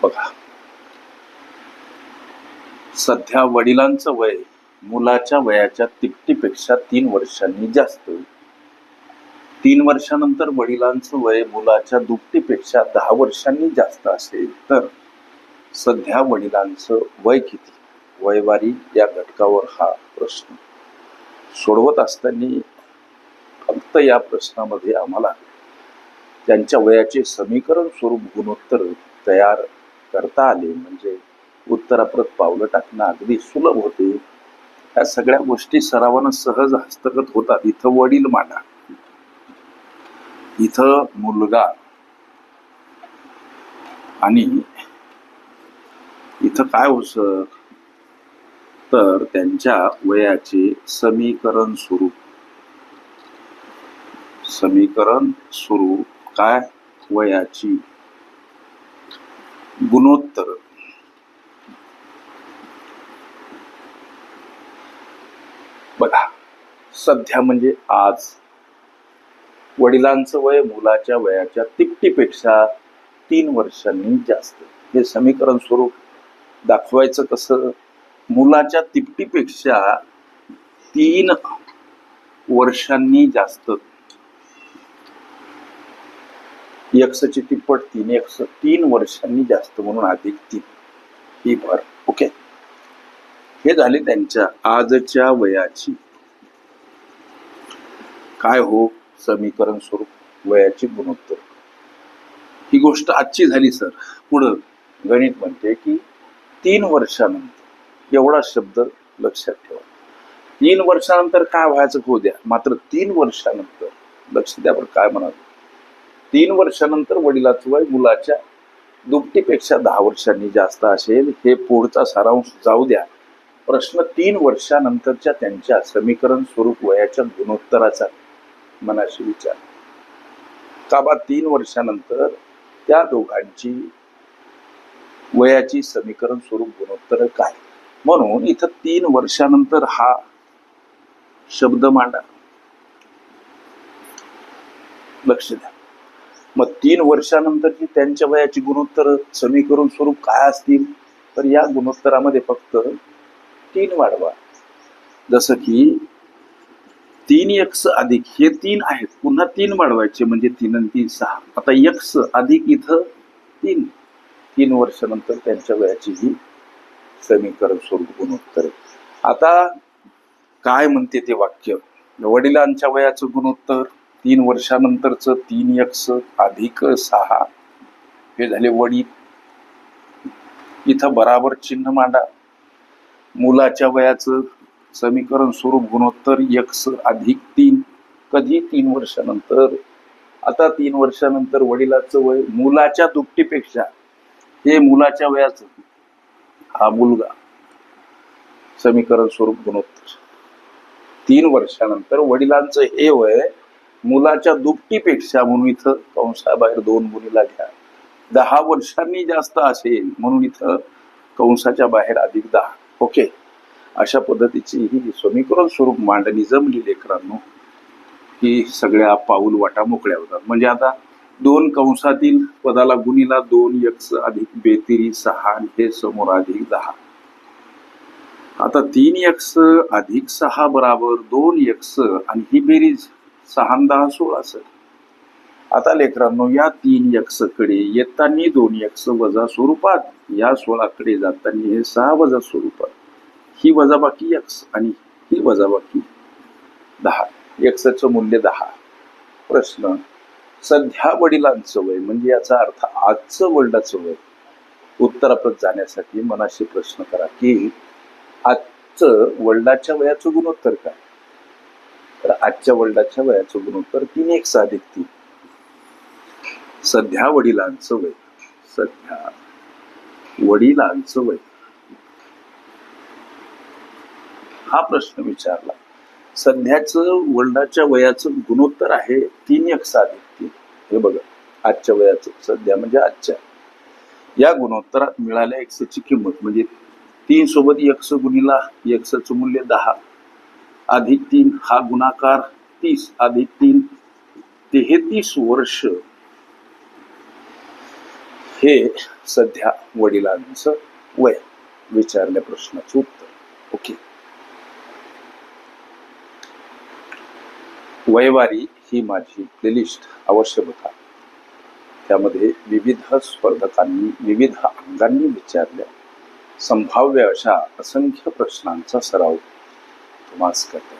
बघा. सध्या वडिलांचं वय मुलाच्या वयाच्या तिपटीपेक्षा तीन वर्षांनी जास्त. तीन वर्षानंतर वडिलांचं वय मुलाच्या दुपटीपेक्षा दहा वर्षांनी जास्त असेल तर सध्या वडिलांचं वय किती? वयवारी या घटकावर हा प्रश्न सोडवत असताना फक्त या प्रश्नामध्ये आम्हाला त्यांच्या वयाचे समीकरण स्वरूप गुणोत्तर तयार करता आले म्हणजे उत्तराप्रत पावलं टाकणं अगदी सुलभ होते. या सगळ्या गोष्टी सरावानं सहज हस्तगत होतात. इथं वडील मांडा. इथं मुलगा. आणि इथं काय हो सर तर त्यांच्या वयाचे समीकरण स्वरूप समीकरण स्वरूप काय? वयाची. गुणोत्तर. बघा सध्या म्हणजे आज. वडिलांचं वय मुलाच्या वयाच्या तिपटीपेक्षा तीन वर्षांनी जास्त. हे समीकरण स्वरूप दाखवायचं कसं? मुलाच्या तिपटीपेक्षा तीन वर्षांनी जास्त. एक्सची तिप्पट तीन एक्स तीन वर्षांनी जास्त म्हणून अधिक तीन. ही भर. ओके. हे झाले त्यांच्या आजच्या वयाची. काय हो समीकरण स्वरूप? वयाची गुणोत्तर. ही गोष्ट आजची झाली सर. पुढं गणित म्हणते की तीन वर्षानंतर. एवढा शब्द लक्षात ठेवा. तीन वर्षानंतर काय व्हायचं? होऊ द्या. मात्र तीन वर्षानंतर लक्ष द्या बरं काय म्हणाल. तीन वर्षानंतर वडिलाचं वय मुलाच्या दुपटीपेक्षा दहा वर्षांनी जास्त असेल. हे पुढचा सारांश जाऊ द्या. प्रश्न तीन वर्षानंतरच्या त्यांच्या समीकरण स्वरूप वयाच्या गुणोत्तराचा मनाशी विचार. का बा तीन वर्षानंतर त्या दोघांची वयाची समीकरण स्वरूप गुणोत्तर काय? म्हणून इथं तीन वर्षानंतर हा शब्द मांडा. लक्ष द्या. मग तीन वर्षानंतरची त्यांच्या वयाची गुणोत्तर समीकरण स्वरूप काय असतील? तर या गुणोत्तरामध्ये फक्त तीन वाढवा. जसं की तीन एक्स अधिक हे तीन आहेत. पुन्हा तीन वाढवायचे म्हणजे तीन आणि तीन सहा. आता एक्स अधिक इथं तीन. तीन वर्षानंतर त्यांच्या वयाची ही समीकरण स्वरूप गुणोत्तर आता काय म्हणते ते वाक्य? वडिलांच्या वयाचं गुणोत्तर? तीन वर्षानंतरच तीन यक्ष अधिक सहा. हे झाले वडील. इथं बराबर चिन्ह मांडा. मुलाच्या वयाचं समीकरण स्वरूप गुणोत्तर यक्ष अधिक तीन. कधी? तीन वर्षानंतर. आता तीन वर्षानंतर वडिलाचं वय मुलाच्या दुपटीपेक्षा. हे मुलाच्या वयाचं. हा मुलगा. समीकरण स्वरूप गुणोत्तर. तीन वर्षानंतर वडिलांचं हे वय मुलाच्या दुपटीपेक्षा म्हणून इथं कंसाबाहेर दोन मुलीला घ्या दहा वर्षांनी जास्त असेल म्हणून इथं कंसाच्या बाहेर अधिक दहा. ओके. अशा पद्धतीची ही समीकरण स्वरूप मांडणी जमली लेकरांनो ही सगळ्या पाऊल वाटा मोकळ्या होतात. म्हणजे आता दोन कंसातील पदाला गुणीला दोन यक्स अधिक बेतिरी सहा हे समोर अधिक दहा. आता तीन यक्स अधिक सहा बराबर दोन यक्स आणि ही बेरीज सहा दहा सोळा सर. आता लेकरांनो या तीन यक्षकडे येताना दोन यक्ष वजा स्वरूपात या सोळाकडे जाताना हे सहा वजा स्वरूपात. ही वजाबाकी यक्स आणि ही वजाबाकी दहा. यक्षचं मूल्य दहा. प्रश्न सध्या वडिलांचं वय म्हणजे याचा अर्थ आजचं वडिलाचं वय उत्तराप्रत जाण्यासाठी मनाशी प्रश्न करा की आजचं वडिलाच्या वयाचं गुणोत्तर काय? तर आजच्या वडिलाच्या वयाचं गुणोत्तर तीन एक अधिक तीन. सध्या वडिलांचं वय. सध्या वडिलांचं वय. हा प्रश्न विचारला. सध्याचं वडिलाच्या वयाचं गुणोत्तर आहे तीन एक अधिक तीन. हे बघा आजच्या वयाचं सध्या म्हणजे आजच्या. या गुणोत्तरात मिळाल्या एक्सची किंमत म्हणजे तीन सोबत एक्स गुणीला एक्सचं मूल्य दहा. अधिक तीन हा गुणाकार तीस अधिक तीन तेहतीस वर्ष. हे सध्या वडिलांचं वय विचारल्या प्रश्नाचं उत्तर. ओके. वयवारी ही माझी प्लेलिस्ट अवश्य बघा. त्यामध्ये विविध स्पर्धकांनी विविध अंगांनी विचारल्या. संभाव्य अशा असंख्य प्रश्नांचा सराव तुम्हास करता.